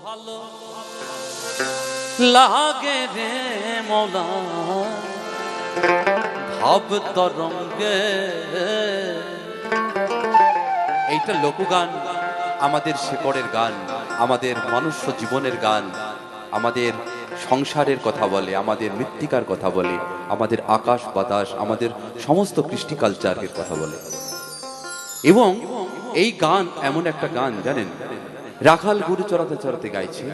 ভালো লাগে রে মৌলা। ভাব তরঙ্গে। এইটা লোকগান, আমাদের শেকড়ের গান, আমাদের মনুষ্য জীবনের গান, আমাদের সংসারের কথা বলে, আমাদের মৃত্তিকার কথা বলে, আমাদের আকাশ বাতাস, আমাদের সমস্ত কৃষ্টি কালচারের কথা বলে। এবং এই গান এমন একটা গান, জানেন? রাখাল গরু চড়াতে চড়াতে গাইছে,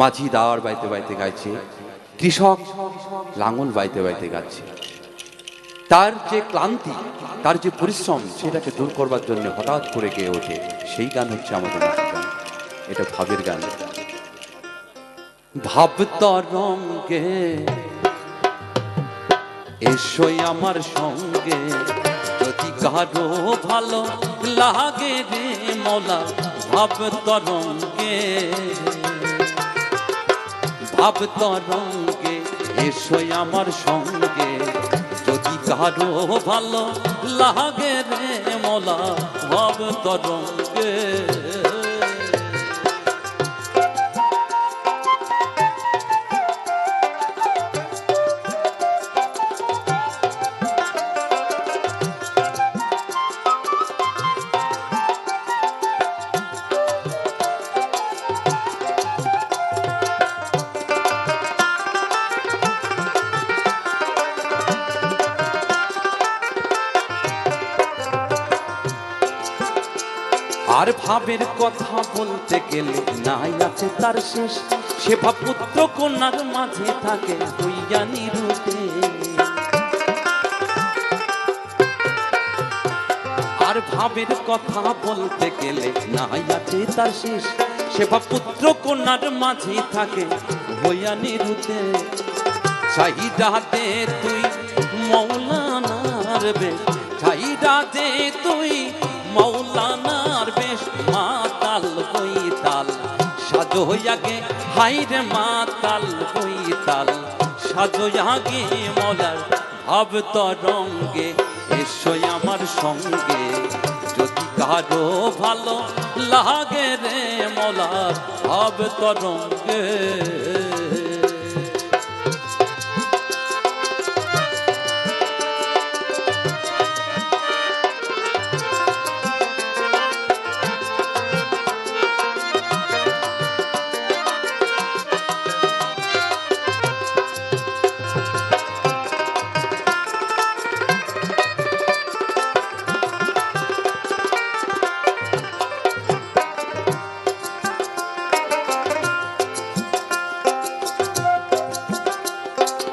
মাঝি দাওয়ার বাইতে বাইতে গাইছে, কৃষক লাঙল বাইতে বাইতে গাচ্ছে। তার যে ক্লান্তি, তার যে পরিশ্রম, সেটাকে দূর করবার জন্য হঠাৎ করে গেয়ে ওঠে, সেই গান হচ্ছে আমাদের এটা ভাবের গান। ভাব তরঙ্গে এসোই আমার সঙ্গে। কারও ভালো লাগে রে মোলা ভাব তরঙ্গে। ভাব তরঙ্গে, এসো আমার সঙ্গে। যদি কারও ভালো লাগে রে মোলা ভাব তরঙ্গে। আর ভাবের কথা বলতে গেলে নাই আছে তার শেষ। সে ভাব পুত্র কন্যার মাঝে থাকে হইয়া নিরুতে আর ভাবের কথা বলতে গেলে নাই আছে তার শেষ। সে ভাব পুত্র কন্যার মাঝে থাকে হইয়া নিরুতে চাহিদাতে তুই মৌলানার বেশ। চাহিদাতে তুই মৌলানার সাজো হইয়াগে হাইরে মাতাল বইতাল সাজো আগে মলার ভাব তরঙ্গে। এসো আমার সঙ্গে, যদি কারও ভালো লাগে রে মলার ভাব তরঙ্গে।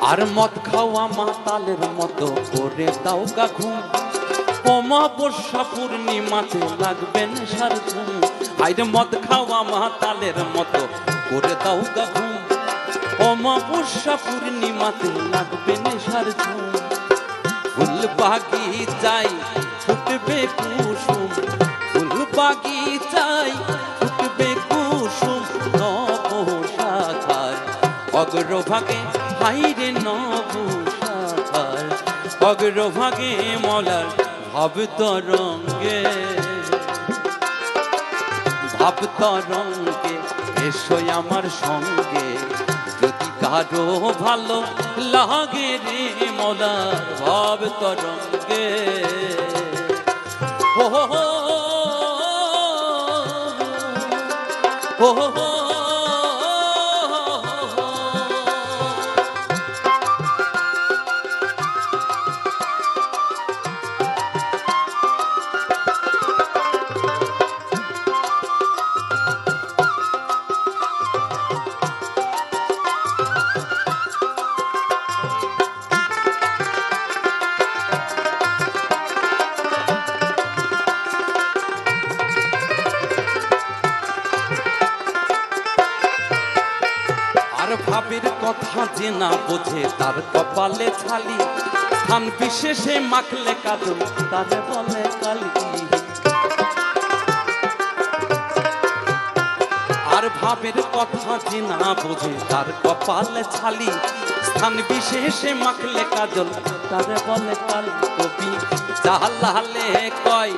আর মদ খাওয়া মাতালের মতো করে দাও গা ঘুম অমাবস্যা পূর্ণিমাতে লাগবেন সার ঘুম। আইরে মদ খাওয়া মাতালের মতো করে দাও গা ঘুম অমাবস্যা পূর্ণিমাতে লাগবেন সার ঘুম। ফুল বাগিচাই ফুটবে কুসুম। ফুল বাগিচাই ফুটবে কুসুম। নব নবশাখার অগ্রভাগে হাইরে নবশাখার অগ্রভাগে মলার ভাব তরঙ্গে। ভাব তরঙ্গে এসো আমার সঙ্গে যদি কারও ভালো লাগে রে মোলা ভাব তরঙ্গে। হো হো, ও হো হো, কথা যে না বোঝে, তার কপালে ছালি স্থান বিশেষে মাখলে কাজল তারে বলে কালি। আর ভাবের কথা যে না বোঝে, তার কপালে ছালি। স্থান বিশেষে মাখলে কাজল, তারে বলে কালি। কবি জাহালালে কয়,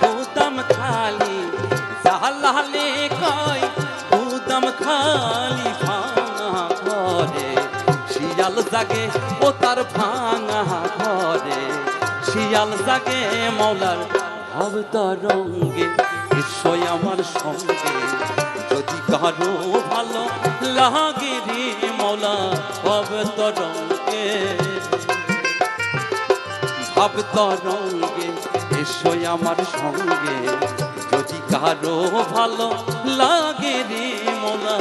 গুদাম খালি। জাহালালে কয়, গুদাম খালি। জাগে ও তার ভাঙা ঘরে। শিয়াল জাগে মৌলার ভাব তরঙ্গে ঈশ্বর আমার সঙ্গে। যদি কারও ভালো লাগে রে মৌলা ভাব তরঙ্গে ভাব তরঙ্গে এসো আমার সঙ্গে। যদি কারও ভালো লাগে রে মোলা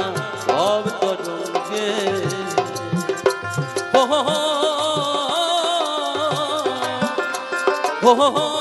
ও হো হো হো হো